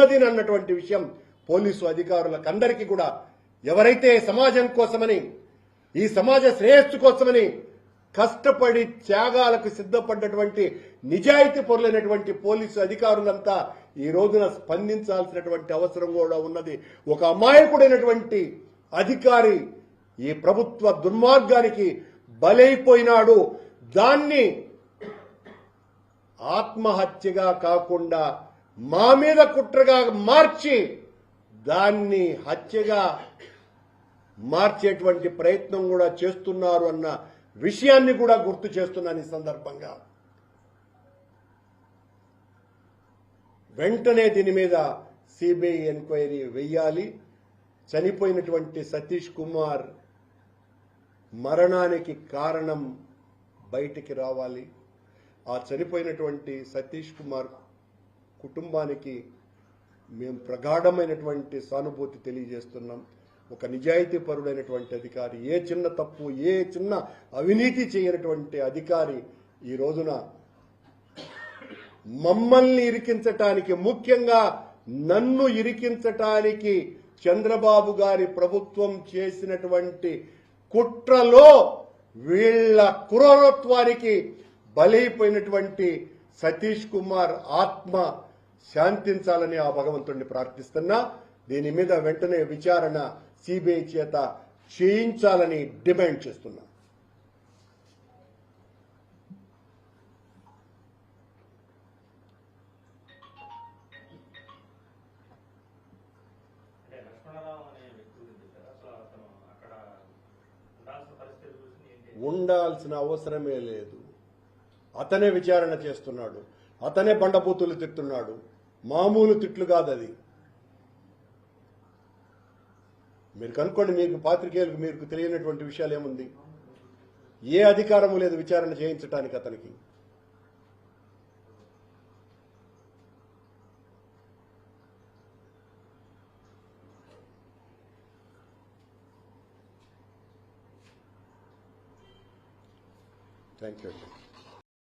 ఉన్నది అన్నటువంటి విషయం పోలీసు అధికారులకు అందరికీ కూడా ఎవరైతే సమాజం కోసమని ఈ సమాజ శ్రేయస్సు కోసమని కష్టపడి త్యాగాలకు సిద్ధపడ్డటువంటి నిజాయితీ పొరలైనటువంటి పోలీసు అధికారులంతా ఈ రోజున స్పందించాల్సినటువంటి అవసరం కూడా ఉన్నది. ఒక అమాయకుడైనటువంటి అధికారి ఈ ప్రభుత్వ దుర్మార్గానికి బలైపోయినాడు. దాన్ని ఆత్మహత్యగా కాకుండా మా మీద కుట్రగా మార్చి దాన్ని హత్యగా మార్చేటువంటి ప్రయత్నం కూడా చేస్తున్నారు అన్న విషయాన్ని కూడా గుర్తు చేస్తున్నాను ఈ సందర్భంగా. వెంటనే దీని మీద సిబిఐ ఎంక్వైరీ వెయ్యాలి. చనిపోయినటువంటి సతీష్ కుమార్ మరణానికి కారణం బయటికి రావాలి. ఆ చనిపోయినటువంటి సతీష్ కుమార్ కుటుంబానికి మేము ప్రగాఢమైనటువంటి సానుభూతి తెలియజేస్తున్నాం. ఒక నిజాయితీ పరుడైనటువంటి అధికారి ఏ చిన్న తప్పు ఏ చిన్న అవినీతి చేయనటువంటి అధికారి ఈ రోజున మమ్మల్ని ఇరికించటానికి ముఖ్యంగా నన్ను ఇరికించటానికి చంద్రబాబు గారి ప్రభుత్వం చేసినటువంటి కుట్రలో వీళ్ళ క్రూరత్వానికి బలైపోయినటువంటి సతీష్ కుమార్ ఆత్మ శాంతించాలని ఆ భగవంతుడిని ప్రార్థిస్తున్నా దీని మీద వెంటనే విచారణ సిబిఐ చేత చేయించాలని డిమాండ్ చేస్తున్నా. ఉండాల్సిన అవసరమే లేదు. అతనే విచారణ చేస్తున్నాడు. అతనే బండబూతులు తిట్టున్నాడు. మామూలు తిట్లు కాదు అది మీరు కనుక్కోండి మీకు పాత్రికేయులకు మీకు తెలియనటువంటి విషయాలు ఏముంది ఏ అధికారము లేదు విచారణ చేయించడానికి అతనికి. Thank you